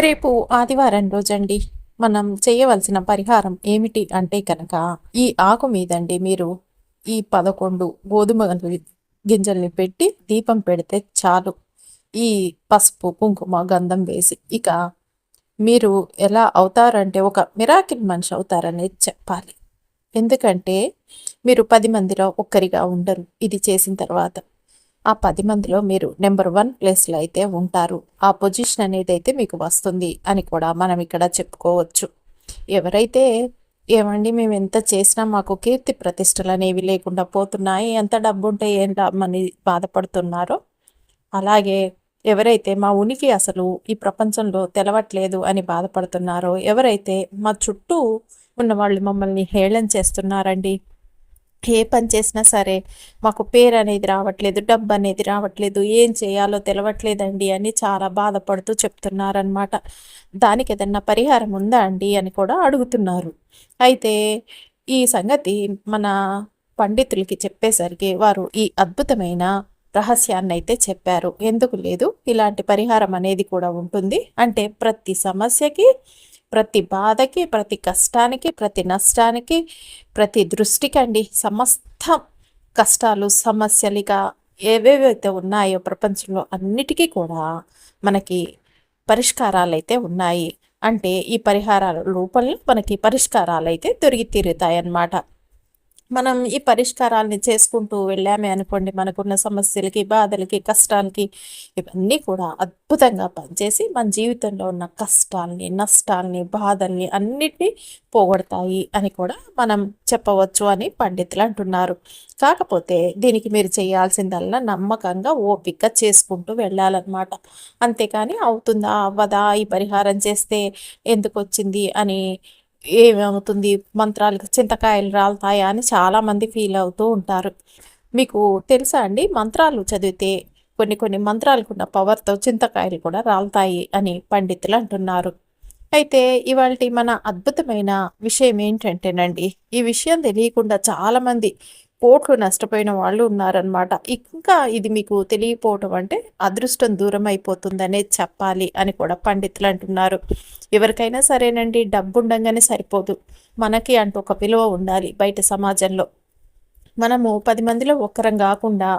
రేపు ఆదివారం రోజండి. మనం చేయవలసిన పరిహారం ఏమిటి అంటే కనుక ఈ ఆకు మీదండి మీరు ఈ పదకొండు గోధుమ గింజల్ని పెట్టి దీపం పెడితే చాలు. ఈ పసుపు కుంకుమ గంధం వేసి ఇక మీరు ఎలా అవుతారంటే ఒక మిరాకిల్ మనిషి అవుతారనేది చెప్పాలి. ఎందుకంటే మీరు పది మందిలో ఒక్కరిగా ఉండరు. ఇది చేసిన తర్వాత ఆ పది మందిలో మీరు నెంబర్ వన్ ప్లేస్లో అయితే ఉంటారు. ఆ పొజిషన్ అనేది అయితే మీకు వస్తుంది అని కూడా మనం ఇక్కడ చెప్పుకోవచ్చు. ఎవరైతే ఏమండి మేము ఎంత చేసినా మాకు కీర్తి ప్రతిష్టలు అనేవి లేకుండా పోతున్నాయి. ఎంత డబ్బు ఉంటే ఏం రామని బాధపడుతున్నారో అలాగే ఎవరైతే మా ఉనికి అసలు ఈ ప్రపంచంలో తెలవట్లేదు అని బాధపడుతున్నారో ఎవరైతే మా చుట్టూ ఉన్న వాళ్ళు మమ్మల్ని హేళన చేస్తున్నారండి ఏ పని చేసినా సరే మాకు పేరు అనేది రావట్లేదు డబ్బు అనేది రావట్లేదు ఏం చేయాలో తెలవట్లేదండి అని చాలా బాధపడుతూ చెప్తున్నారనమాట దానికి ఏదన్నా పరిహారం ఉందా అండి అని కూడా అడుగుతున్నారు. అయితే ఈ సంగతి మన పండితులకి చెప్పేసరికి వారు ఈ అద్భుతమైన రహస్యాన్ని అయితే చెప్పారు. ఎందుకు లేదు? ఇలాంటి పరిహారం అనేది కూడా ఉంటుంది. అంటే ప్రతి సమస్యకి ప్రతి బాధకి ప్రతి కష్టానికి ప్రతి నష్టానికి ప్రతి దృష్టికి అండి సమస్త కష్టాలు సమస్యలుగా ఏవేవైతే ఉన్నాయో ప్రపంచంలో అన్నిటికీ కూడా మనకి పరిష్కారాలు అయితే ఉన్నాయి. అంటే ఈ పరిహారాల రూపంలో మనకి పరిష్కారాలు అయితే దొరికి తీరుతాయన్నమాట మనం ఈ పరిష్కారాలని చేసుకుంటూ వెళ్ళామే అనుకోండి మనకున్న సమస్యలకి బాధలకి కష్టాలకి ఇవన్నీ కూడా అద్భుతంగా పనిచేసి మన జీవితంలో ఉన్న కష్టాలని నష్టాలని బాధల్ని అన్నిటినీ పోగొడతాయి అని కూడా మనం చెప్పవచ్చు అని పండితులు అంటున్నారు. కాకపోతే దీనికి మీరు చేయాల్సిందల్లా నమ్మకంగా ఓపిక చేసుకుంటూ వెళ్ళాలన్నమాట. అంతేకాని అవుతుందా అవ్వదా ఈ పరిహారం చేస్తే ఎందుకు వచ్చింది అని ఏమవుతుంది మంత్రాలకు చింతకాయలు రాలుతాయా అని చాలామంది ఫీల్ అవుతూ ఉంటారు. మీకు తెలుసా అండి? మంత్రాలు చదివితే కొన్ని కొన్ని మంత్రాలకు ఉన్న పవర్తో చింతకాయలు కూడా రాలుతాయి అని పండితులు అంటున్నారు. అయితే ఇవాళ మన అద్భుతమైన విషయం ఏంటంటేనండి ఈ విషయం తెలియకుండా చాలామంది కోట్లు నష్టపోయిన వాళ్ళు ఉన్నారనమాట ఇంకా ఇది మీకు తెలియపోవటం అంటే అదృష్టం దూరం అయిపోతుందనే చెప్పాలి అని కూడా పండితులు అంటున్నారు. ఎవరికైనా సరేనండి డబ్బు ఉండగానే సరిపోదు. మనకి అంటూ ఒక విలువ ఉండాలి బయట సమాజంలో. మనము పది మందిలో ఒక్కరం కాకుండా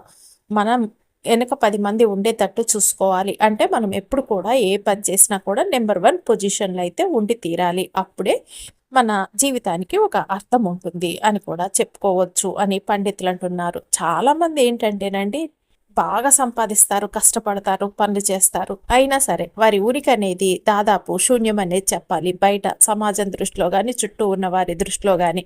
మనం వెనక పది మంది ఉండేటట్టు చూసుకోవాలి. అంటే మనం ఎప్పుడు కూడా ఏ పని చేసినా కూడా నెంబర్ వన్ పొజిషన్లో అయితే ఉండి తీరాలి. అప్పుడే మన జీవితానికి ఒక అర్థం ఉంటుంది అని కూడా చెప్పుకోవచ్చు అని పండితులు అంటున్నారు. చాలామంది ఏంటంటేనండి బాగా సంపాదిస్తారు కష్టపడతారు పనులు చేస్తారు. అయినా సరే వారి ఊరికి అనేది దాదాపు శూన్యం అనేది చెప్పాలి. బయట సమాజం దృష్టిలో కానీ చుట్టూ ఉన్న వారి దృష్టిలో కానీ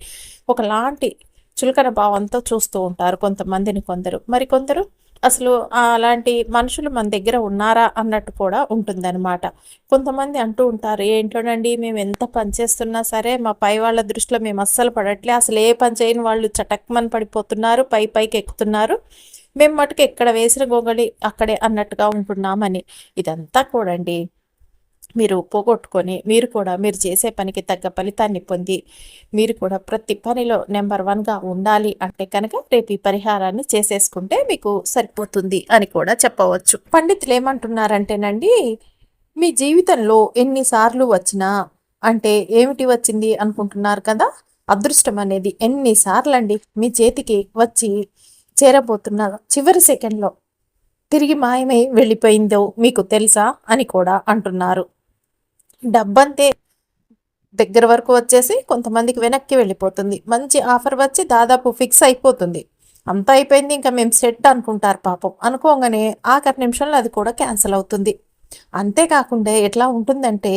ఒకలాంటి చులకన భావంతో చూస్తూ ఉంటారు కొంతమందిని కొందరు. మరి కొందరు అసలు అలాంటి మనుషులు మన దగ్గర ఉన్నారా అన్నట్టు కూడా ఉంటుందన్నమాట. కొంతమంది అంటూ ఉంటారు ఏంటోనండి మేము ఎంత పని చేస్తున్నా సరే మా పై వాళ్ళ దృష్టిలో మేము అస్సలు పడట్లే. అసలు ఏ పని చేయని వాళ్ళు చటక్మని పడిపోతున్నారు పై పైకి ఎక్కుతున్నారు. మేము మటుకు ఎక్కడ వేసిన గొంగళి అక్కడే అన్నట్టుగా ఉంటున్నామని. ఇదంతా కూడండి మీరు పోగొట్టుకొని మీరు కూడా మీరు చేసే పనికి తగ్గ ఫలితాన్ని పొంది మీరు కూడా ప్రతి పనిలో నెంబర్ వన్గా ఉండాలి అంటే కనుక రేపు ఈ పరిహారాన్ని చేసేసుకుంటే మీకు సరిపోతుంది అని కూడా చెప్పవచ్చు. పండితులు ఏమంటున్నారంటేనండి మీ జీవితంలో ఎన్నిసార్లు వచ్చినా అంటే ఏమిటి వచ్చింది అనుకుంటున్నారు కదా? అదృష్టం అనేది ఎన్నిసార్లు అండి మీ చేతికి వచ్చి చేరబోతున్న చివరి సెకండ్లో తిరిగి మాయమై వెళ్ళిపోయిందో మీకు తెలుసా అని కూడా అంటున్నారు. డబ్బంతే దగ్గర వరకు వచ్చేసి కొంతమందికి వెనక్కి వెళ్ళిపోతుంది. మంచి ఆఫర్ వచ్చి దాదాపు ఫిక్స్ అయిపోతుంది. అంతా అయిపోయింది ఇంకా మేము సెట్ అనుకుంటారు పాపం. అనుకోగానే ఆఖరి నిమిషంలో అది కూడా క్యాన్సిల్ అవుతుంది. అంతేకాకుండా ఎట్లా ఉంటుందంటే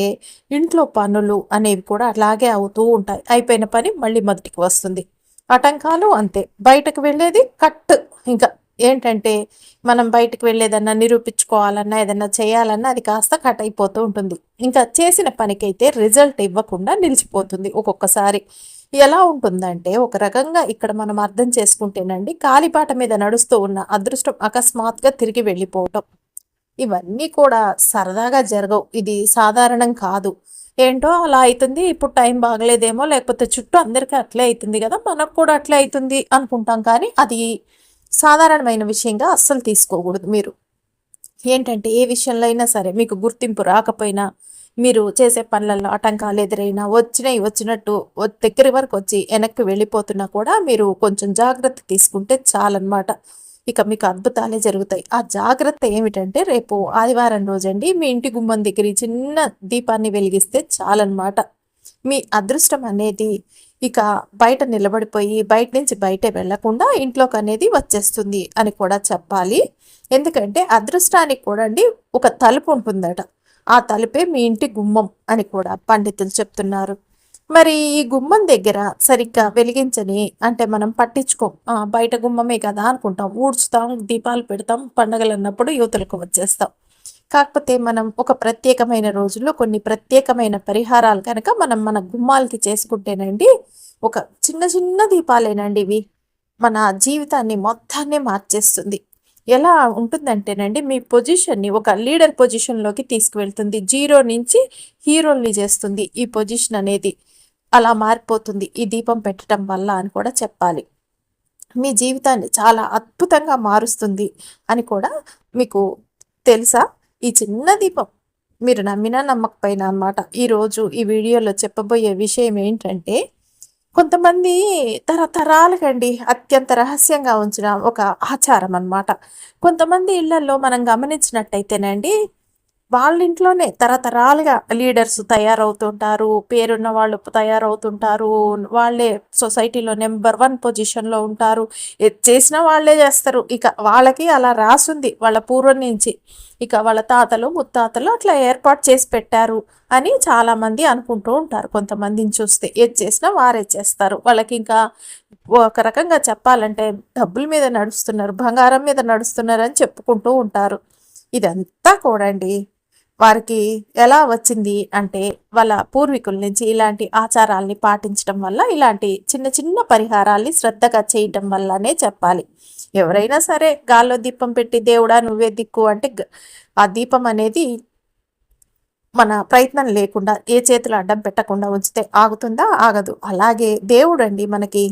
ఇంట్లో పనులు అనేవి కూడా అలాగే అవుతూ ఉంటాయి. అయిపోయిన పని మళ్ళీ మొదటికి వస్తుంది. ఆటంకాలు అంతే. బయటకు వెళ్ళేది కట్. ఇంకా ఏంటంటే మనం బయటకు వెళ్ళేదన్నా నిరూపించుకోవాలన్నా ఏదన్నా చేయాలన్నా అది కాస్త కట్ అయిపోతూ ఉంటుంది. ఇంకా చేసిన పనికైతే రిజల్ట్ ఇవ్వకుండా నిలిచిపోతుంది ఒక్కొక్కసారి. ఎలా ఉంటుందంటే ఒక రకంగా ఇక్కడ మనం అర్థం చేసుకుంటేనండి కాలిపాట మీద నడుస్తూ ఉన్న అదృష్టం అకస్మాత్గా తిరిగి వెళ్ళిపోవటం. ఇవన్నీ కూడా సరదాగా జరగవు. ఇది సాధారణం కాదు. ఏంటో అలా అవుతుంది ఇప్పుడు టైం బాగలేదేమో లేకపోతే చుట్టూ అందరికీ అట్లే అవుతుంది కదా మనకు కూడా అట్లే అవుతుంది అనుకుంటాం కానీ అది సాధారణమైన విషయంగా అస్సలు తీసుకోకూడదు మీరు. ఏంటంటే ఏ విషయంలో అయినా సరే మీకు గుర్తింపు రాకపోయినా మీరు చేసే పనులలో ఆటంకాలు ఎదురైనా వచ్చినాయి వచ్చినట్టు దగ్గర వరకు వచ్చి వెనక్కి వెళ్ళిపోతున్నా కూడా మీరు కొంచెం జాగ్రత్త తీసుకుంటే చాలన్నమాట. ఇక మీకు అద్భుతాలే జరుగుతాయి. ఆ జాగ్రత్త ఏమిటంటే రేపు ఆదివారం రోజండి మీ ఇంటి గుమ్మం దగ్గర చిన్న దీపాన్ని వెలిగిస్తే చాలన్నమాట. మీ అదృష్టం అనేది ఇక బయట నిలబడిపోయి బయట నుంచి బయటే వెళ్ళకుండా ఇంట్లోకి అనేది వచ్చేస్తుంది అని కూడా చెప్పాలి. ఎందుకంటే అదృష్టానికి కూడా అండి ఒక తలుపు ఉంటుందట. ఆ తలుపే మీ ఇంటి గుమ్మం అని కూడా పండితులు చెప్తున్నారు. మరి ఈ గుమ్మం దగ్గర సరిగ్గా వెలిగించని అంటే మనం పట్టించుకోం బయట గుమ్మమే కదా అనుకుంటాం. ఊడ్చుతాం దీపాలు పెడతాం పండగలు అన్నప్పుడు యువతలకు వచ్చేస్తాం. కాకపోతే మనం ఒక ప్రత్యేకమైన రోజుల్లో కొన్ని ప్రత్యేకమైన పరిహారాలు కనుక మనం మన గుమ్మాలకి చేసుకుంటేనండి ఒక చిన్న చిన్న దీపాలేనండి ఇవి మన జీవితాన్ని మొత్తాన్ని మార్చేస్తుంది. ఎలా ఉంటుందంటేనండి మీ పొజిషన్ని ఒక లీడర్ పొజిషన్లోకి తీసుకువెళ్తుంది. జీరో నుంచి హీరోల్ని చేస్తుంది ఈ పొజిషన్ అనేది. అలా మారిపోతుంది ఈ దీపం పెట్టడం వల్ల అని కూడా చెప్పాలి. మీ జీవితాన్ని చాలా అద్భుతంగా మారుస్తుంది అని కూడా మీకు తెలుసా? ఈ చిన్న దీపం మీరు నమ్మినా నమ్మకపోయినా అన్నమాట. ఈరోజు ఈ వీడియోలో చెప్పబోయే విషయం ఏంటంటే కొంతమంది తరతరాలకండి అత్యంత రహస్యంగా ఉంచిన ఒక ఆచారం అన్నమాట. కొంతమంది ఇళ్ళలో మనం గమనించినట్టయితేనండి వాళ్ళ ఇంట్లోనే తరతరాలుగా లీడర్స్ తయారవుతుంటారు పేరున్న వాళ్ళు తయారవుతుంటారు వాళ్ళే సొసైటీలో నెంబర్ వన్ పొజిషన్లో ఉంటారు. ఏది చేసినా వాళ్ళే చేస్తారు. ఇక వాళ్ళకి అలా రాసుంది వాళ్ళ పూర్వం నుంచి. ఇక వాళ్ళ తాతలు ముత్తాతలు అట్లా ఏర్పాటు చేసి పెట్టారు అని చాలామంది అనుకుంటూ ఉంటారు. కొంతమందిని చూస్తే ఏది చేసినా వారే చేస్తారు. వాళ్ళకి ఇంకా ఒక రకంగా చెప్పాలంటే డబ్బుల మీద నడుస్తున్నారు బంగారం మీద నడుస్తున్నారు అని చెప్పుకుంటూ ఉంటారు. ఇదంతా కూడండి. వారికి ఎలా వచ్చింది అంటే వాళ్ళ పూర్వీకుల నుంచి ఇలాంటి ఆచారాల్ని పాటించడం వల్ల ఇలాంటి చిన్న చిన్న పరిహారాల్ని శ్రద్ధగా చేయటం వల్లనే చెప్పాలి. ఎవరైనా సరే గాల్లో దీపం పెట్టి దేవుడా నువ్వే దిక్కు అంటే ఆ దీపం అనేది మన ప్రయత్నం లేకుండా ఏ చేతులు అడ్డం పెట్టకుండా ఉంచితే ఆగుతుందా? ఆగదు. అలాగే దేవుడు అండి మనకి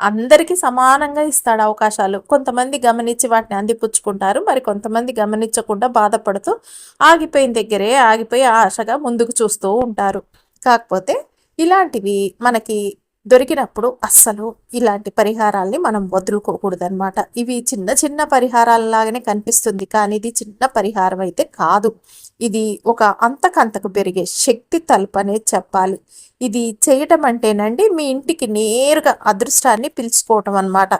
అందరికీ సమానంగా ఇస్తాడు అవకాశాలు. కొంతమంది గమనించి వాటిని అందిపుచ్చుకుంటారు. మరి కొంతమంది గమనించకుండా బాధపడుతూ ఆగిపోయిన దగ్గరే ఆగిపోయి ఆశగా ముందుకు చూస్తూ ఉంటారు. కాకపోతే ఇలాంటివి మనకి దొరికినప్పుడు అస్సలు ఇలాంటి పరిహారాల్ని మనం వదులుకోకూడదనమాట ఇవి చిన్న చిన్న పరిహారాలలాగానే కనిపిస్తుంది. కానీ ఇది చిన్న పరిహారం అయితే కాదు. ఇది ఒక అంతకంతకు పెరిగే శక్తి తలుపు అనేది చెప్పాలి. ఇది చేయటం అంటేనండి మీ ఇంటికి నేరుగా అదృష్టాన్ని పిలుచుకోవటం అన్నమాట.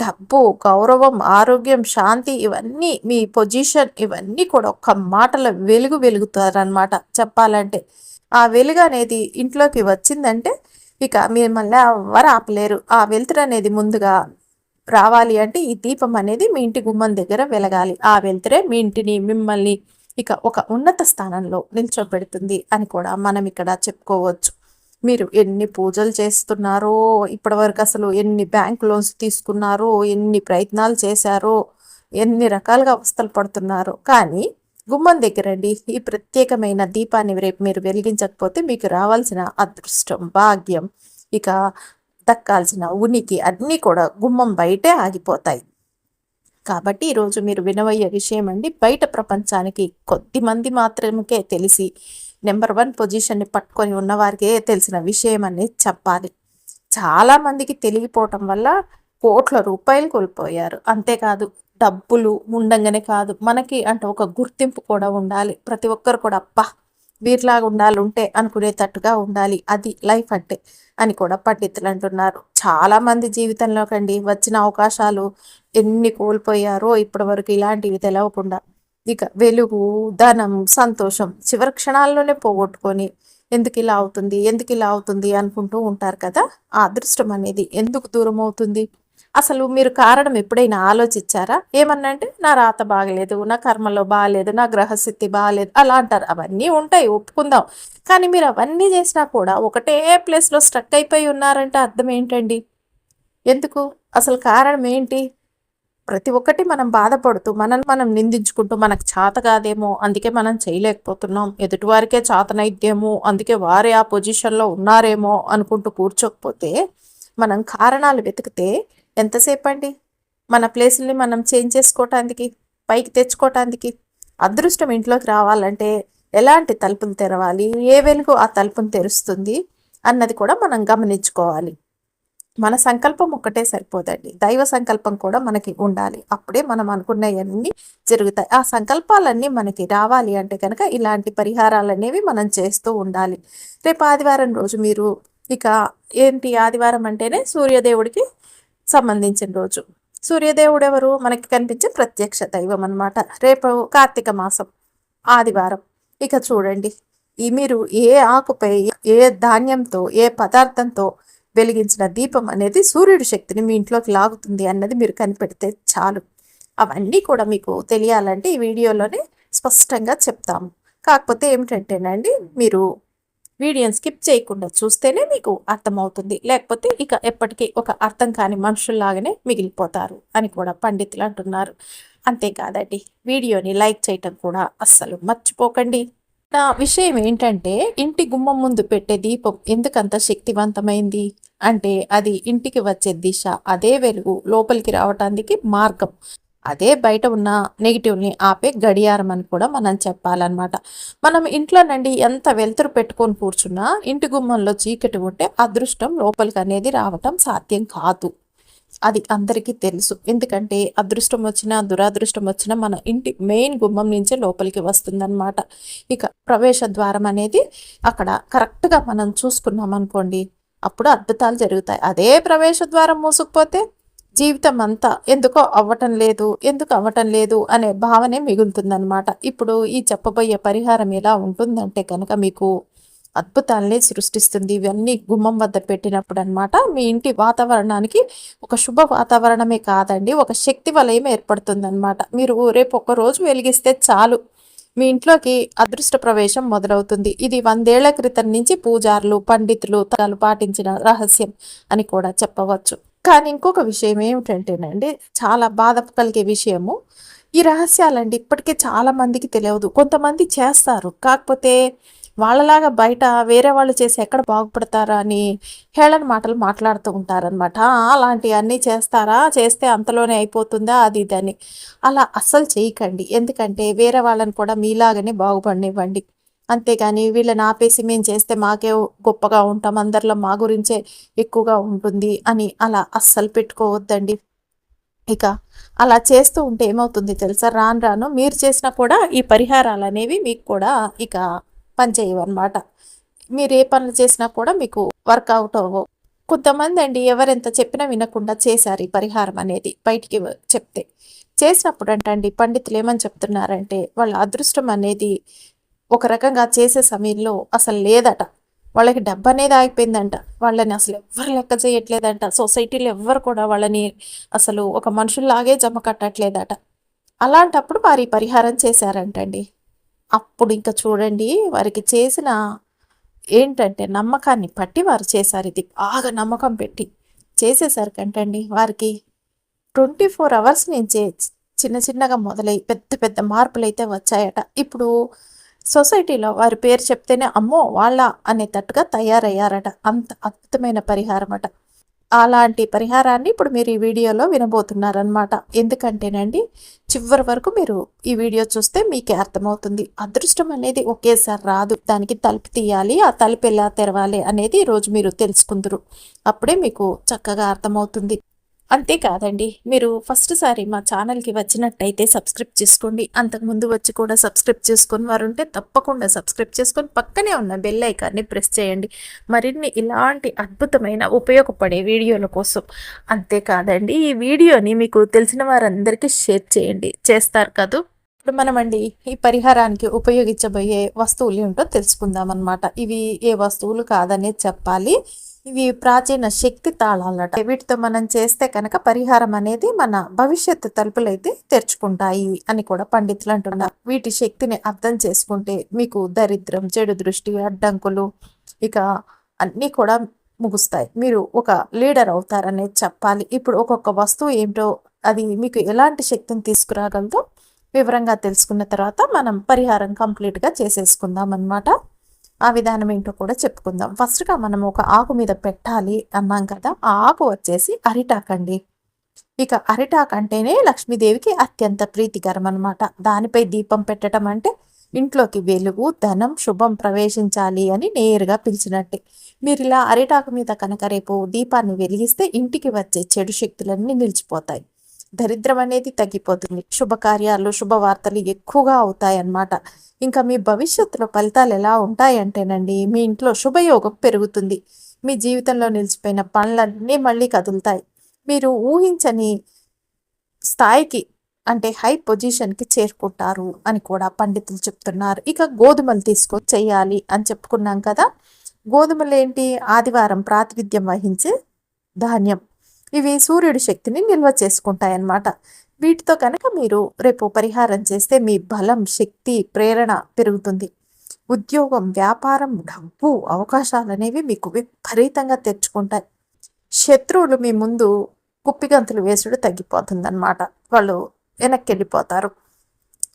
డబ్బు గౌరవం ఆరోగ్యం శాంతి ఇవన్నీ మీ పొజిషన్ ఇవన్నీ కూడా ఒక్క మాటల వెలుగు వెలుగుతారనమాట చెప్పాలంటే. ఆ వెలుగు అనేది ఇంట్లోకి వచ్చిందంటే ఇక మిమ్మల్ని ఎవరు ఆపలేరు. ఆ వెలుతురు అనేది ముందుగా రావాలి అంటే ఈ దీపం అనేది మీ ఇంటి గుమ్మం దగ్గర వెలగాలి. ఆ వెలుతురే మీ ఇంటిని మిమ్మల్ని ఇక ఒక ఉన్నత స్థానంలో నిల్చోబెడుతుంది అని కూడా మనం ఇక్కడ చెప్పుకోవచ్చు. మీరు ఎన్ని పూజలు చేస్తున్నారో ఇప్పటివరకు అసలు ఎన్ని బ్యాంక్ లోన్స్ తీసుకున్నారో ఎన్ని ప్రయత్నాలు చేశారో ఎన్ని రకాలుగా అవస్థలు పడుతున్నారో. కానీ గుమ్మం దగ్గరండి ఈ ప్రత్యేకమైన దీపాన్ని రేపు మీరు వెలిగించకపోతే మీకు రావాల్సిన అదృష్టం భాగ్యం ఇక దక్కాల్సిన ఉనికి అన్నీ కూడా గుమ్మం బయటే ఆగిపోతాయి. కాబట్టి ఈరోజు మీరు వినవయ్యే విషయం అండి బయట ప్రపంచానికి కొద్ది మంది మాత్రమే తెలిసి నెంబర్ వన్ పొజిషన్ని పట్టుకొని ఉన్నవారికే తెలిసిన విషయం అనేది చెప్పాలి. చాలా మందికి తెలియపోవటం వల్ల కోట్ల రూపాయలు కోల్పోయారు. అంతేకాదు డబ్బులు ఉండంగానే కాదు మనకి అంటే ఒక గుర్తింపు కూడా ఉండాలి. ప్రతి ఒక్కరు కూడా అబ్బా వీరిలాగా ఉండాలి ఉంటే అనుకునేటట్టుగా ఉండాలి. అది లైఫ్ అంటే అని కూడా పండితులు అంటున్నారు. చాలా మంది జీవితంలోకండి వచ్చిన అవకాశాలు ఎన్ని కోల్పోయారో ఇప్పటి వరకు ఇలాంటివి తెలవకుండా. ఇక వెలుగు ధనం సంతోషం చివరి క్షణాల్లోనే పోగొట్టుకొని ఎందుకు ఇలా అవుతుంది ఎందుకు ఇలా అవుతుంది అనుకుంటూ ఉంటారు కదా? ఆ అదృష్టం అనేది ఎందుకు దూరం అవుతుంది అసలు మీరు కారణం ఎప్పుడైనా ఆలోచించారా? ఏమన్నా అంటే నా రాత బాగలేదు నా కర్మలో బాగలేదు నా గ్రహస్థితి బాగలేదు అలా అంటారు. అవన్నీ ఉంటాయి ఒప్పుకుందాం. కానీ మీరు అవన్నీ చేసినా కూడా ఒకటే ప్లేస్లో స్ట్రక్ అయిపోయి ఉన్నారంటే అర్థం ఏంటండి? ఎందుకు? అసలు కారణం ఏంటి? ప్రతి ఒక్కటి మనం బాధపడుతూ మనల్ని మనం నిందించుకుంటూ మనకు చేత కాదేమో అందుకే మనం చేయలేకపోతున్నాం. ఎదుటివారికే చేతనైద్యేమో అందుకే వారే ఆ పొజిషన్లో ఉన్నారేమో అనుకుంటూ కూర్చోకపోతే మనం కారణాలు వెతికితే ఎంతసేపు అండి మన ప్లేసుల్ని మనం చేంజ్ చేసుకోవటానికి పైకి తెచ్చుకోవటానికి అదృష్టం ఇంట్లోకి రావాలంటే ఎలాంటి తలుపులు తెరవాలి? ఏ వెలుగు ఆ తలుపును తెరుస్తుంది? అన్నది కూడా మనం గమనించుకోవాలి. మన సంకల్పం ఒక్కటే సరిపోదండి. దైవ సంకల్పం కూడా మనకి ఉండాలి. అప్పుడే మనం అనుకున్నవన్నీ జరుగుతాయి. ఆ సంకల్పాలన్నీ మనకి రావాలి అంటే కనుక ఇలాంటి పరిహారాలు అనేవి మనం చేస్తూ ఉండాలి. రేపు ఆదివారం రోజు మీరు ఇక ఏంటి? ఆదివారం అంటేనే సూర్యదేవుడికి సంబంధించిన రోజు. సూర్యదేవుడు ఎవరు మనకి కనిపించే ప్రత్యక్ష దైవం అనమాట రేపు కార్తీక మాసం ఆదివారం. ఇక చూడండి. ఈ మీరు ఏ ఆకుపై ఏ ధాన్యంతో ఏ పదార్థంతో వెలిగించిన దీపం అనేది సూర్యుడి శక్తిని మీ ఇంట్లోకి లాగుతుంది అన్నది మీరు కనిపెడితే చాలు. అవన్నీ కూడా మీకు తెలియాలంటే ఈ వీడియోలోనే స్పష్టంగా చెప్తాము. కాకపోతే ఏమిటంటేనండి మీరు వీడియోని స్కిప్ చేయకుండా చూస్తేనే మీకు అర్థమవుతుంది. లేకపోతే ఇక ఎప్పటికీ ఒక అర్థం కాని మనుషుల్లాగానే మిగిలిపోతారు అని కూడా పండితులు అంటున్నారు. అంతేకాదండి వీడియోని లైక్ చేయటం కూడా అస్సలు మర్చిపోకండి. నా విషయం ఏంటంటే ఇంటి గుమ్మం ముందు పెట్టే దీపం ఎందుకంత శక్తివంతమైంది? అంటే అది ఇంటికి వచ్చే దిశ అదే వెలుగు లోపలికి రావటానికి మార్గం. అదే బయట ఉన్న నెగిటివ్ని ఆపే గడియారం అని కూడా మనం చెప్పాలన్నమాట. మనం ఇంట్లో నుండి ఎంత వెలుతురు పెట్టుకొని కూర్చున్నా ఇంటి గుమ్మంలో చీకటి ఉంటే అదృష్టం లోపలికి అనేది రావటం సాధ్యం కాదు. అది అందరికీ తెలుసు. ఎందుకంటే అదృష్టం వచ్చినా దురాదృష్టం వచ్చినా మన ఇంటి మెయిన్ గుమ్మం నుంచే లోపలికి వస్తుందన్నమాట. ఇక ప్రవేశ ద్వారం అనేది అక్కడ కరెక్ట్గా మనం చూసుకున్నాం అనుకోండి అప్పుడు అద్భుతాలు జరుగుతాయి. అదే ప్రవేశ ద్వారం మూసుకుపోతే జీవితం అంతా ఎందుకో అవ్వటం లేదు ఎందుకు అవ్వటం లేదు అనే భావనే మిగులుతుందనమాట ఇప్పుడు ఈ చెప్పబోయే పరిహారం ఎలా ఉంటుందంటే కనుక మీకు అద్భుతాలనే సృష్టిస్తుంది. ఇవన్నీ గుమ్మం వద్ద పెట్టినప్పుడు అనమాట మీ ఇంటి వాతావరణానికి ఒక శుభ వాతావరణమే కాదండి ఒక శక్తి వలయం ఏర్పడుతుందనమాట మీరు రేపు ఒక రోజు వెలిగిస్తే చాలు. మీ ఇంట్లోకి అదృష్ట ప్రవేశం మొదలవుతుంది. ఇది వందేళ్ళ క్రితం నుంచి పూజారులు పండితులు తలు పాటించిన రహస్యం అని కూడా చెప్పవచ్చు. కానీ ఇంకొక విషయం ఏమిటంటేనండి చాలా బాధ కలిగే విషయము ఈ రహస్యాలండి ఇప్పటికే చాలా మందికి తెలియదు. కొంతమంది చేస్తారు. కాకపోతే వాళ్ళలాగా బయట వేరే వాళ్ళు చేసి ఎక్కడ బాగుపడతారా అని హేళన మాటలు మాట్లాడుతూ ఉంటారనమాట అలాంటివి అన్నీ చేస్తారా? చేస్తే అంతలోనే అయిపోతుందా? అది ఇదని అలా అస్సలు చేయకండి. ఎందుకంటే వేరే వాళ్ళని కూడా మీలాగానే బాగుపడినివ్వండి. అంతేగాని వీళ్ళని ఆపేసి మేము చేస్తే మాకే గొప్పగా ఉంటాం అందరిలో మా గురించే ఎక్కువగా ఉంటుంది అని అలా అస్సలు పెట్టుకోవద్దండి. ఇక అలా చేస్తూ ఉంటే ఏమవుతుంది తెలుసా? రాను రాను మీరు చేసినా కూడా ఈ పరిహారాలు అనేవి మీకు కూడా ఇక పనిచేయవు అనమాట మీరు ఏ పనులు చేసినా కూడా మీకు వర్కౌట్ అవ్వవు. కొంతమంది అండి ఎవరెంత చెప్పినా వినకుండా చేశారు ఈ పరిహారం అనేది బయటికి చెప్తే. చేసినప్పుడు అంటండి పండితులు ఏమని చెప్తున్నారంటే వాళ్ళ అదృష్టం అనేది ఒక రకంగా చేసే సమయంలో అసలు లేదట. వాళ్ళకి డబ్బు అనేది ఆగిపోయిందంట. వాళ్ళని అసలు ఎవ్వరు లెక్క చేయట్లేదంట. సొసైటీలో ఎవ్వరు కూడా వాళ్ళని అసలు ఒక మనుషుల్లాగే జమ కట్టట్లేదట. అలాంటప్పుడు వారి పరిహారం చేశారంటండి. అప్పుడు ఇంకా చూడండి వారికి చేసిన ఏంటంటే నమ్మకాన్ని పట్టి వారు చేశారు. ఇది బాగా నమ్మకం పెట్టి చేసేసరికంటండి వారికి ట్వంటీ ఫోర్ అవర్స్ నుంచి చిన్న చిన్నగా మొదలై పెద్ద పెద్ద మార్పులు అయితే వచ్చాయట. ఇప్పుడు సొసైటీలో వారి పేరు చెప్తేనే అమ్మో వాళ్ళ అనేటట్టుగా తయారయ్యారట. అంత అద్భుతమైన పరిహారం అట అలాంటి పరిహారాన్ని ఇప్పుడు మీరు ఈ వీడియోలో వినబోతున్నారనమాట ఎందుకంటేనండి చివరి వరకు మీరు ఈ వీడియో చూస్తే మీకే అర్థమవుతుంది. అదృష్టం అనేది ఒకేసారి రాదు. దానికి తలుపు తీయాలి ఆ తలుపు ఎలా తెరవాలి అనేది ఈరోజు మీరు తెలుసుకుందరు. అప్పుడే మీకు చక్కగా అర్థమవుతుంది. అంతేకాదండి మీరు ఫస్ట్ సారి మా ఛానల్కి వచ్చినట్టయితే సబ్స్క్రైబ్ చేసుకోండి. అంతకుముందు వచ్చి కూడా సబ్స్క్రైబ్ చేసుకొని వారు ఉంటే తప్పకుండా సబ్స్క్రైబ్ చేసుకొని పక్కనే ఉన్న బెల్ ఐకాన్ని ప్రెస్ చేయండి. మరిన్ని ఇలాంటి అద్భుతమైన ఉపయోగపడే వీడియోల కోసం. అంతేకాదండి ఈ వీడియోని మీకు తెలిసిన వారందరికీ షేర్ చేయండి. చేస్తారు కదూ? ఇప్పుడు మనమండి ఈ పరిహారానికి ఉపయోగించబోయే వస్తువులు ఏంటో తెలుసుకుందాం అనమాట ఇవి ఏ వస్తువులు కాదనే చెప్పాలి. ఇవి ప్రాచీన శక్తి తాళాలట. వీటితో మనం చేస్తే కనుక పరిహారం అనేది మన భవిష్యత్తు తలుపులైతే తెరుచుకుంటాయి అని కూడా పండితులు అంటున్నారు. వీటి శక్తిని అర్థం చేసుకుంటే మీకు దరిద్రం చెడు దృష్టి అడ్డంకులు ఇక అన్నీ కూడా ముగుస్తాయి. మీరు ఒక లీడర్ అవుతారనేది చెప్పాలి. ఇప్పుడు ఒక్కొక్క వస్తువు ఏమిటో అది మీకు ఎలాంటి శక్తిని తీసుకురాగలదో వివరంగా తెలుసుకున్న తర్వాత మనం పరిహారం కంప్లీట్గా చేసేసుకుందాం అనమాట ఆ విధానం ఏంటో కూడా చెప్పుకుందాం. ఫస్ట్గా మనం ఒక ఆకు మీద పెట్టాలి అన్నాం కదా ఆ ఆకు వచ్చేసి అరిటాకండి ఇక అరిటాక్ అంటేనే లక్ష్మీదేవికి అత్యంత ప్రీతికరం అనమాట దానిపై దీపం పెట్టడం అంటే ఇంట్లోకి వెలుగు ధనం శుభం ప్రవేశించాలి అని నేరుగా పిలిచినట్టే. మీరు ఇలా అరిటాకు మీద కనుక రేపు దీపాన్ని వెలిగిస్తే ఇంటికి వచ్చే చెడు శక్తులన్నీ నిలిచిపోతాయి. దరిద్రం అనేది తగ్గిపోతుంది. శుభకార్యాలు శుభవార్తలు ఎక్కువగా అవుతాయి అన్నమాట ఇంకా మీ భవిష్యత్తులో ఫలితాలు ఎలా ఉంటాయంటేనండి మీ ఇంట్లో శుభయోగం పెరుగుతుంది. మీ జీవితంలో నిలిచిపోయిన పనులన్నీ మళ్ళీ కదులుతాయి. మీరు ఊహించని స్థాయికి అంటే హై పొజిషన్కి చేరుకుంటారు అని కూడా పండితులు చెప్తున్నారు. ఇక గోధుమలు తీసుకొని చేయాలి అని చెప్పుకున్నాం కదా. గోధుమలు ఏంటి ఆదివారం ప్రాతినిధ్యం వహించే ధాన్యం. ఇవి సూర్యుడి శక్తిని నిల్వ చేసుకుంటాయన్నమాట. వీటితో కనుక మీరు రేపు పరిహారం చేస్తే మీ బలం శక్తి ప్రేరణ పెరుగుతుంది. ఉద్యోగం వ్యాపారం డబ్బు అవకాశాలు అనేవి మీకు విపరీతంగా తెచ్చుకుంటాయి. శత్రువులు మీ ముందు కుప్పిగంతులు వేసుడు తగ్గిపోతుందన్నమాట. వాళ్ళు వెనక్కి వెళ్ళిపోతారు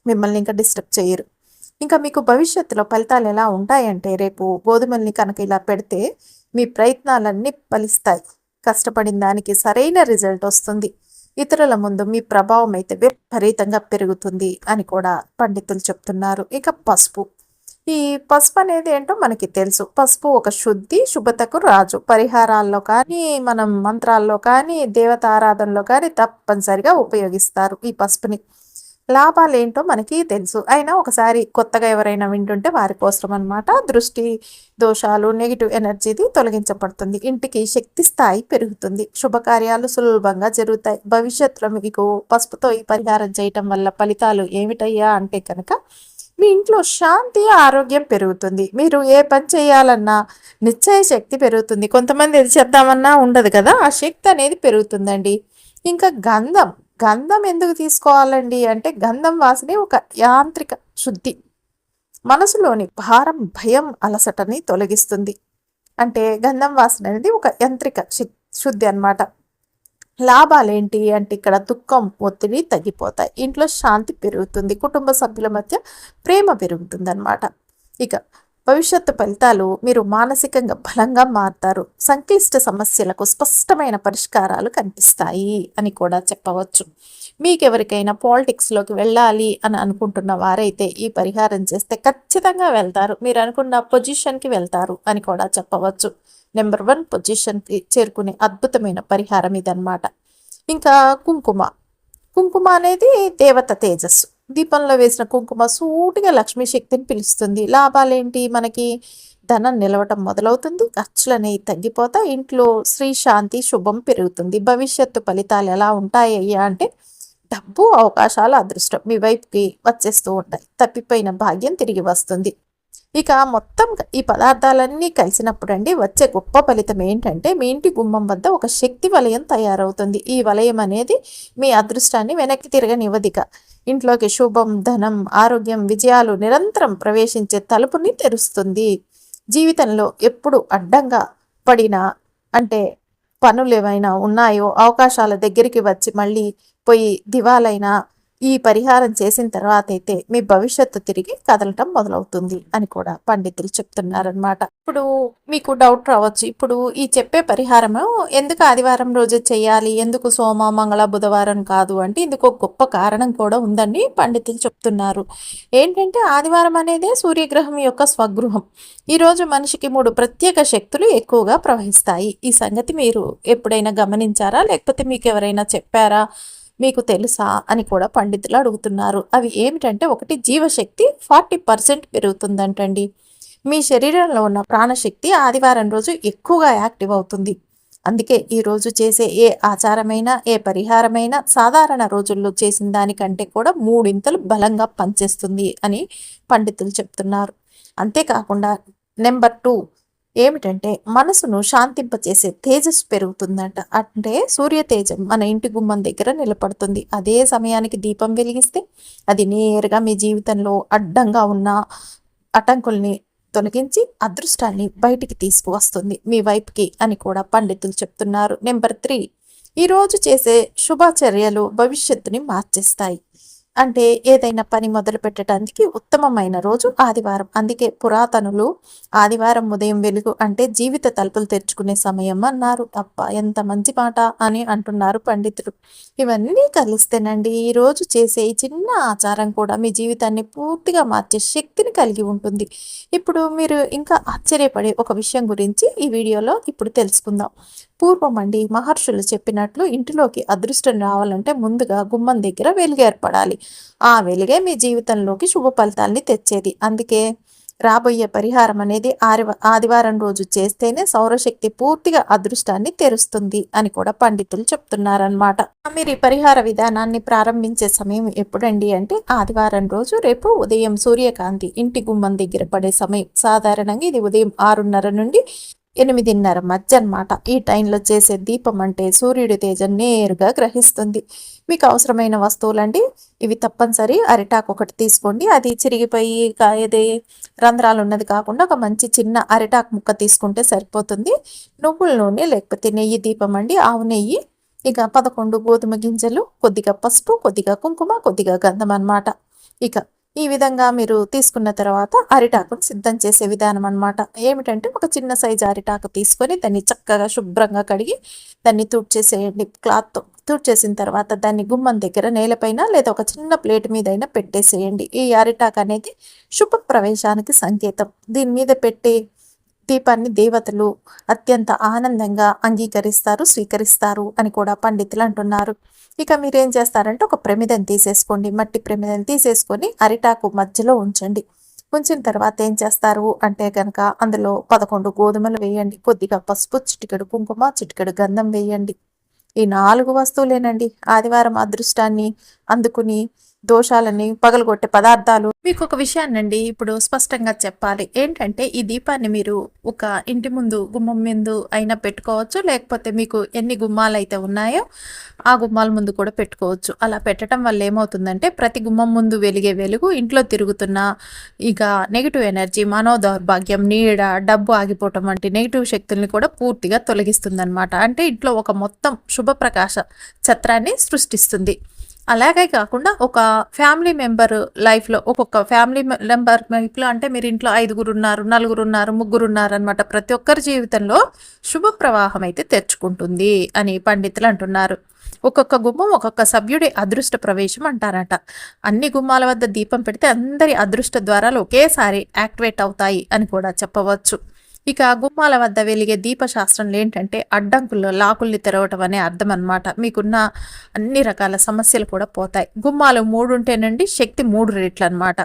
మిమ్మల్ని ఇంకా డిస్టర్బ్ చేయరు. ఇంకా మీకు భవిష్యత్తులో ఫలితాలు ఎలా ఉంటాయంటే రేపు గోధుమల్ని కనుక ఇలా పెడితే మీ ప్రయత్నాలన్నీ ఫలిస్తాయి. కష్టపడిన దానికి సరైన రిజల్ట్ వస్తుంది. ఇతరుల ముందు మీ ప్రభావం అయితే విపరీతంగా పెరుగుతుంది అని కూడా పండితులు చెప్తున్నారు. ఇక పసుపు. ఈ పసుపు అనేది ఏంటో మనకి తెలుసు. పసుపు ఒక శుద్ధి శుభతకు రాజు. పరిహారాల్లో కానీ మనం మంత్రాల్లో కానీ దేవత ఆరాధనలో కానీ తప్పనిసరిగా ఉపయోగిస్తారు ఈ పసుపుని. లాభాలు ఏంటో మనకి తెలుసు. అయినా ఒకసారి కొత్తగా ఎవరైనా వింటుంటే వారి కోసం అనమాట దృష్టి దోషాలు నెగిటివ్ ఎనర్జీది తొలగించబడుతుంది. ఇంటికి శక్తి స్థాయి పెరుగుతుంది. శుభకార్యాలు సులభంగా జరుగుతాయి. భవిష్యత్తులో మీకు పసుపుతో ఈ పరిహారం చేయటం వల్ల ఫలితాలు ఏమిటయ్యా అంటే కనుక మీ ఇంట్లో శాంతి ఆరోగ్యం పెరుగుతుంది. మీరు ఏ పని చేయాలన్నా నిశ్చయ శక్తి పెరుగుతుంది. కొంతమంది ఇది చేద్దామన్నా ఉండదు కదా. ఆ శక్తి అనేది పెరుగుతుందండి. ఇంకా గంధం గంధం ఎందుకు తీసుకోవాలండి? అంటే గంధం వాసనే ఒక యాంత్రిక శుద్ధి. మనసులోని భారం భయం అలసటని తొలగిస్తుంది. అంటే గంధం వాసన అనేది ఒక యంత్రిక శుద్ధి అనమాట లాభాలేంటి? అంటే ఇక్కడ దుఃఖం ఒత్తిడి తగ్గిపోతాయి. ఇంట్లో శాంతి పెరుగుతుంది. కుటుంబ సభ్యుల మధ్య ప్రేమ పెరుగుతుంది అనమాట ఇక భవిష్యత్తు ఫలితాలు మీరు మానసికంగా బలంగా మారుతారు. సంక్లిష్ట సమస్యలకు స్పష్టమైన పరిష్కారాలు కనిపిస్తాయి అని కూడా చెప్పవచ్చు. మీకు ఎవరికైనా పాలిటిక్స్లోకి వెళ్ళాలి అని అనుకుంటున్న వారైతే ఈ పరిహారం చేస్తే ఖచ్చితంగా వెళ్తారు. మీరు అనుకున్న పొజిషన్కి వెళ్తారు అని కూడా చెప్పవచ్చు. నెంబర్ వన్ పొజిషన్కి చేరుకునే అద్భుతమైన పరిహారం ఇదన్నమాట. ఇంకా కుంకుమ. కుంకుమ అనేది దేవత తేజస్సు. దీపంలో వేసిన కుంకుమ సూటిగా లక్ష్మీ శక్తిని పిలుస్తుంది. లాభాలేంటి? మనకి ధనం నిలవటం మొదలవుతుంది. ఖర్చులు అనేవి తగ్గిపోతా ఇంట్లో శ్రీ శాంతి శుభం పెరుగుతుంది. భవిష్యత్తు ఫలితాలు ఎలా ఉంటాయ్యా అంటే డబ్బు అవకాశాలు అదృష్టం. మీ వైపుకి వచ్చేస్తూ ఉంటాయి. తప్పిపోయిన భాగ్యం తిరిగి వస్తుంది. ఇక మొత్తం ఈ పదార్థాలన్నీ కలిసినప్పుడు అండి వచ్చే గొప్ప ఫలితం ఏంటంటే మీ ఇంటి గుమ్మం వద్ద ఒక శక్తి వలయం తయారవుతుంది. ఈ వలయం అనేది మీ అదృష్టాన్ని వెనక్కి తిరగనివ్వదిక ఇంట్లోకి శుభం ధనం ఆరోగ్యం విజయాలు నిరంతరం ప్రవేశించే తలుపుని తెరుస్తుంది. జీవితంలో ఎప్పుడు అడ్డంగా పడినా అంటే పనులు ఏమైనా ఉన్నాయో అవకాశాల దగ్గరికి వచ్చి మళ్ళీ పోయి దివాలైనా ఈ పరిహారం చేసిన తర్వాత అయితే మీ భవిష్యత్తు తిరిగి కదలటం మొదలవుతుంది అని కూడా పండితులు చెప్తున్నారనమాట ఇప్పుడు మీకు డౌట్ రావచ్చు. ఇప్పుడు ఈ చెప్పే పరిహారము ఎందుకు ఆదివారం రోజు చేయాలి? ఎందుకు సోమ మంగళ బుధవారం కాదు అంటే ఇందుకు ఒక గొప్ప కారణం కూడా ఉందని పండితులు చెప్తున్నారు. ఏంటంటే ఆదివారం అనేది సూర్యగ్రహం యొక్క స్వగృహం. ఈరోజు మనిషికి మూడు ప్రత్యేక శక్తులు ఎక్కువగా ప్రవహిస్తాయి. ఈ సంగతి మీరు ఎప్పుడైనా గమనించారా? లేకపోతే మీకు ఎవరైనా చెప్పారా? మీకు తెలుసా అని కూడా పండితులు అడుగుతున్నారు. అవి ఏమిటంటే ఒకటి జీవశక్తి ఫార్టీ పర్సెంట్ పెరుగుతుందంటండి. మీ శరీరంలో ఉన్న ప్రాణశక్తి ఆదివారం రోజు ఎక్కువగా యాక్టివ్ అవుతుంది. అందుకే ఈరోజు చేసే ఏ ఆచారమైనా ఏ పరిహారమైనా సాధారణ రోజుల్లో చేసిన దానికంటే కూడా మూడింతలు బలంగా పనిచేస్తుంది అని పండితులు చెప్తున్నారు. అంతేకాకుండా నెంబర్ టూ ఏమిటంటే మనసును శాంతింపచేసే తేజస్సు పెరుగుతుందంట. అంటే సూర్య తేజం మన ఇంటి గుమ్మం దగ్గర నిలబడుతుంది. అదే సమయానికి దీపం వెలిగిస్తే అది నేరుగా మీ జీవితంలో అడ్డంగా ఉన్న అటంకుల్ని తొలగించి అదృష్టాన్ని బయటికి తీసుకువస్తుంది. మీ వైపుకి అని కూడా పండితులు చెప్తున్నారు. Number three. ఈరోజు చేసే శుభచర్యలు భవిష్యత్తుని మార్చేస్తాయి. అంటే ఏదైనా పని మొదలు పెట్టడానికి ఉత్తమమైన రోజు ఆదివారం. అందుకే పురాతనులు ఆదివారం ఉదయం వెలుగు అంటే జీవిత తలుపులు తెరుచుకునే సమయం అన్నారు. తప్ప ఎంత మంచి మాట అని అంటున్నారు పండితులు. ఇవన్నీ కలిస్తేనండి ఈరోజు చేసే ఈ చిన్న ఆచారం కూడా మీ జీవితాన్ని పూర్తిగా మార్చే శక్తిని కలిగి ఉంటుంది. ఇప్పుడు మీరు ఇంకా ఆశ్చర్యపడే ఒక విషయం గురించి ఈ వీడియోలో ఇప్పుడు తెలుసుకుందాం. పూర్వం అండి మహర్షులు చెప్పినట్లు ఇంటిలోకి అదృష్టం రావాలంటే ముందుగా గుమ్మం దగ్గర వెలుగు ఏర్పడాలి. ఆ వెలుగే మీ జీవితంలోకి శుభ ఫలితాల్ని తెచ్చేది. అందుకే రాబోయే పరిహారం అనేది ఆదివారం రోజు చేస్తేనే సౌరశక్తి పూర్తిగా అదృష్టాన్ని తెరుస్తుంది అని కూడా పండితులు చెప్తున్నారనమాట మీరు ఈ పరిహార విధానాన్ని ప్రారంభించే సమయం ఎప్పుడండి అంటే ఆదివారం రోజు రేపు ఉదయం సూర్యకాంతి ఇంటి గుమ్మం దగ్గర పడే సమయం. సాధారణంగా ఇది ఉదయం ఆరున్నర నుండి ఎనిమిదిన్నర మధ్య అనమాట ఈ టైంలో చేసే దీపం అంటే సూర్యుడి తేజం నేరుగా గ్రహిస్తుంది. మీకు అవసరమైన వస్తువులండి. ఇవి తప్పనిసరి. అరిటాకు ఒకటి తీసుకోండి. అది చిరిగిపోయి ఏది రంధ్రాలు ఉన్నది కాకుండా ఒక మంచి చిన్న అరిటాకు ముక్క తీసుకుంటే సరిపోతుంది. నువ్వుల నూనె లేకపోతే నెయ్యి దీపం అండి. ఆవు నెయ్యి. ఇక పదకొండు గోధుమ గింజలు కొద్దిగా పసుపు కొద్దిగా కుంకుమ కొద్దిగా గంధం అనమాట ఇక ఈ విధంగా మీరు తీసుకున్న తర్వాత అరిటాకును సిద్ధం చేసే విధానం అనమాట ఏమిటంటే ఒక చిన్న సైజు అరిటాకు తీసుకొని దాన్ని చక్కగా శుభ్రంగా కడిగి దాన్ని తుడ్చేసేయండి క్లాత్తో తుడ్చేసిన తర్వాత దాన్ని గుమ్మం దగ్గర నేలపైన లేదా ఒక చిన్న ప్లేట్ మీదైనా పెట్టేసేయండి. ఈ అరిటాకు అనేది శుభ ప్రవేశానికి సంకేతం. దీని మీద పెట్టి దీపాన్ని దేవతలు అత్యంత ఆనందంగా అంగీకరిస్తారు స్వీకరిస్తారు అని కూడా పండితులు అంటున్నారు. ఇక మీరేం చేస్తారంటే ఒక ప్రమిదం తీసేసుకోండి మట్టి ప్రమిదం తీసేసుకొని అరిటాకు మధ్యలో ఉంచండి. ఉంచిన తర్వాత ఏం చేస్తారు అంటే కనుక అందులో పదకొండు గోధుమలు వేయండి కొద్దిగా పసుపు చిటికెడు కుంకుమ చిటికెడు గంధం వేయండి. ఈ నాలుగు వస్తువులేనండి. ఆదివారం అదృష్టాన్ని అందుకుని దోషాలని పగలగొట్టే పదార్థాలు. మీకు ఒక విషయాన్నండి ఇప్పుడు స్పష్టంగా చెప్పాలి. ఏంటంటే ఈ దీపాన్ని మీరు ఒక ఇంటి ముందు గుమ్మం ముందు అయినా పెట్టుకోవచ్చు లేకపోతే మీకు ఎన్ని గుమ్మాలు అయితే ఉన్నాయో ఆ గుమ్మాల ముందు కూడా పెట్టుకోవచ్చు. అలా పెట్టడం వల్ల ఏమవుతుందంటే ప్రతి గుమ్మం ముందు వెలిగే వెలుగు ఇంట్లో తిరుగుతున్న ఇక నెగిటివ్ ఎనర్జీ మనోదౌర్భాగ్యం నీడ డబ్బు ఆగిపోవటం వంటి నెగిటివ్ శక్తుల్ని కూడా పూర్తిగా తొలగిస్తుంది అంటే ఇంట్లో ఒక మొత్తం శుభప్రకాశ ఛత్రాన్ని సృష్టిస్తుంది. అలాగే కాకుండా ఒక ఫ్యామిలీ మెంబర్ లైఫ్లో ఒక్కొక్క ఫ్యామిలీ మెంబర్ లైఫ్లో అంటే మీరు ఇంట్లో ఐదుగురు ఉన్నారు నలుగురు ఉన్నారు ముగ్గురు ఉన్నారు అనమాట ప్రతి ఒక్కరి జీవితంలో శుభ ప్రవాహం అయితే తెచ్చుకుంటుంది అని పండితులు అంటున్నారు. ఒక్కొక్క గుమ్మం ఒక్కొక్క సభ్యుడి అదృష్ట ప్రవేశం అంటారట. అన్ని గుమ్మాల వద్ద దీపం పెడితే అందరి అదృష్ట ద్వారాలు ఒకేసారి యాక్టివేట్ అవుతాయి అని కూడా చెప్పవచ్చు. ఇక గుమ్మాల వద్ద వెలిగే దీపశాస్త్రంలో ఏంటంటే అడ్డంకుల్లో లాకుల్ని తెరవటం అనే అర్థం అనమాట మీకున్న అన్ని రకాల సమస్యలు కూడా పోతాయి. గుమ్మాలు మూడు ఉంటేనండి శక్తి మూడు రెట్లు అనమాట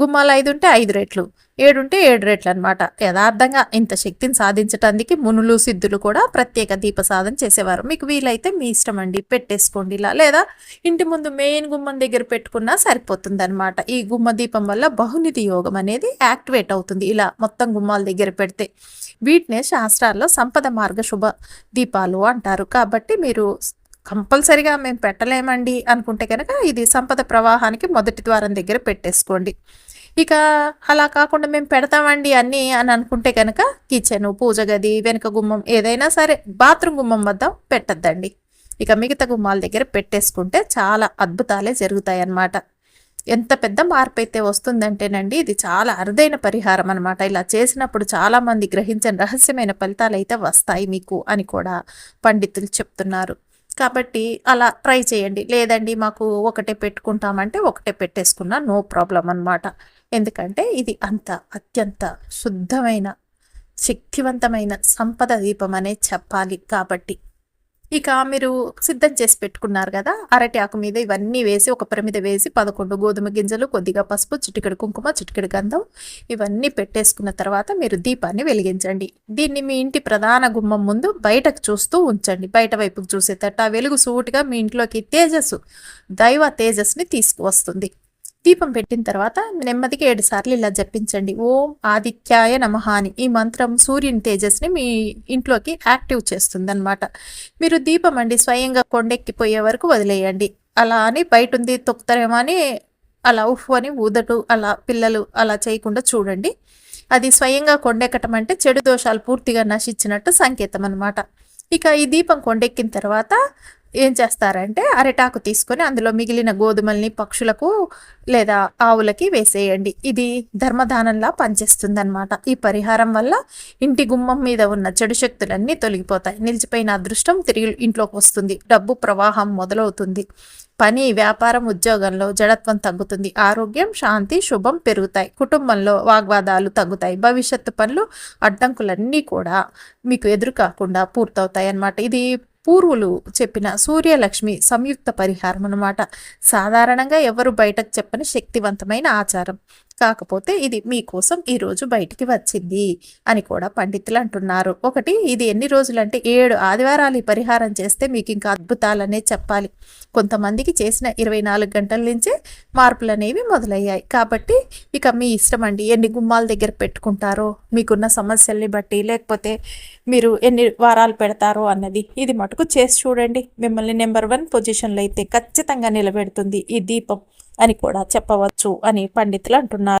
గుమ్మాలు ఐదు ఉంటే ఐదు రెట్లు ఏడుంటే ఏడు రెట్లు అనమాట యథార్థంగా ఇంత శక్తిని సాధించటానికి మునులు సిద్ధులు కూడా ప్రత్యేక దీప సాధన చేసేవారు. మీకు వీలైతే మీ ఇష్టం అండి పెట్టేసుకోండి ఇలా. లేదా ఇంటి ముందు మెయిన్ గుమ్మం దగ్గర పెట్టుకున్నా సరిపోతుంది అనమాట ఈ గుమ్మ దీపం వల్ల బహునిధి యోగం అనేది యాక్టివేట్ అవుతుంది. ఇలా మొత్తం గుమ్మాల దగ్గర పెడితే వీటినే శాస్త్రాల్లో సంపద మార్గ శుభ దీపాలు అంటారు. కాబట్టి మీరు కంపల్సరిగా మేము పెట్టలేమండి అనుకుంటే కనుక ఇది సంపద ప్రవాహానికి మొదటి ద్వారం దగ్గర పెట్టేసుకోండి. ఇక అలా కాకుండా మేము పెడతామండి అన్నీ అని అనుకుంటే కనుక కిచెన్ పూజ గది వెనుక గుమ్మం ఏదైనా సరే బాత్రూమ్ గుమ్మం వద్ద పెట్టద్దండి. ఇక మిగతా గుమ్మాల దగ్గర పెట్టేసుకుంటే చాలా అద్భుతాలే జరుగుతాయి అన్నమాట ఎంత పెద్ద మార్పు అయితే వస్తుందంటేనండి ఇది చాలా అరుదైన పరిహారం అనమాట ఇలా చేసినప్పుడు చాలామంది గ్రహించని రహస్యమైన ఫలితాలు అయితే వస్తాయి మీకు అని కూడా పండితులు చెప్తున్నారు. కాబట్టి అలా ట్రై చేయండి. లేదండి మాకు ఒకటే పెట్టుకుంటామంటే ఒకటే పెట్టేసుకున్నా నో ప్రాబ్లం అనమాట ఎందుకంటే ఇది అంత అత్యంత శుద్ధమైన శక్తివంతమైన సంపద దీపం అనే చెప్పాలి. కాబట్టి ఇక మీరు సిద్ధం చేసి పెట్టుకున్నారు కదా అరటి ఆకు మీద ఇవన్నీ వేసి ఒక ప్రమిద వేసి పదకొండు గోధుమ గింజలు కొద్దిగా పసుపు చిటికెడు కుంకుమ చిటికెడు గంధం ఇవన్నీ పెట్టేసుకున్న తర్వాత మీరు దీపాన్ని వెలిగించండి. దీన్ని మీ ఇంటి ప్రధాన గుమ్మం ముందు బయటకు చూస్తూ ఉంచండి. బయట వైపుకు చూసేటట్టు ఆ వెలుగు సూటిగా మీ ఇంట్లోకి తేజస్సు దైవ తేజస్ని తీసుకువస్తుంది. దీపం పెట్టిన తర్వాత నెమ్మదిగా ఏడు సార్లు ఇలా జపించండి. ఓం ఆదిత్యాయ నమహాని ఈ మంత్రం సూర్యుని తేజస్ని మీ ఇంట్లోకి యాక్టివ్ చేస్తుంది అనమాట మీరు దీపం అండి స్వయంగా కొండెక్కిపోయే వరకు వదిలేయండి. అలా అని బయట ఉంది తొక్కుతారేమో అని అలా ఉఫ్ అని ఊదటు అలా పిల్లలు అలా చేయకుండా చూడండి. అది స్వయంగా కొండెక్కటం అంటే చెడు దోషాలు పూర్తిగా నశించినట్టు సంకేతం అనమాట ఇక ఈ దీపం కొండెక్కిన తర్వాత ఏం చేస్తారంటే అరిటాకు తీసుకొని అందులో మిగిలిన గోధుమల్ని పక్షులకు లేదా ఆవులకి వేసేయండి. ఇది ధర్మదానంలా పనిచేస్తుంది అనమాట ఈ పరిహారం వల్ల ఇంటి గుమ్మం మీద ఉన్న చెడు శక్తులన్నీ తొలగిపోతాయి. నిలిచిపోయిన అదృష్టం తిరిగి ఇంట్లోకి వస్తుంది. డబ్బు ప్రవాహం మొదలవుతుంది. పని వ్యాపారం ఉద్యోగంలో జడత్వం తగ్గుతుంది. ఆరోగ్యం శాంతి శుభం పెరుగుతాయి. కుటుంబంలో వాగ్వాదాలు తగ్గుతాయి. భవిష్యత్తు పనులు అడ్డంకులన్నీ కూడా మీకు ఎదురు కాకుండా పూర్తవుతాయి అన్నమాట ఇది పూర్వులు చెప్పిన సూర్యలక్ష్మి సంయుక్త పరిహారం అన్నమాట. సాధారణంగా ఎవరు బయటకు చెప్పని శక్తివంతమైన ఆచారం. కాకపోతే ఇది మీకోసం ఈరోజు బయటికి వచ్చింది అని కూడా పండితులు అంటున్నారు. ఒకటి ఇది ఎన్ని రోజులు అంటే ఏడు ఆదివారాలు ఈ పరిహారం చేస్తే మీకు ఇంకా అద్భుతాలనే చెప్పాలి. కొంతమందికి చేసిన ఇరవై నాలుగు గంటల నుంచే మార్పులు అనేవి మొదలయ్యాయి. కాబట్టి ఇక మీ ఇష్టం అండి ఎన్ని గుమ్మాల దగ్గర పెట్టుకుంటారో మీకున్న సమస్యల్ని బట్టి లేకపోతే మీరు ఎన్ని వారాలు పెడతారో అన్నది ఇది మటుకు చేసి చూడండి. మిమ్మల్ని నెంబర్ వన్ పొజిషన్లో అయితే ఖచ్చితంగా నిలబెడుతుంది ఈ దీపం. అని కూడా చెప్పవచ్చు అని పండితులు అంటున్నారు.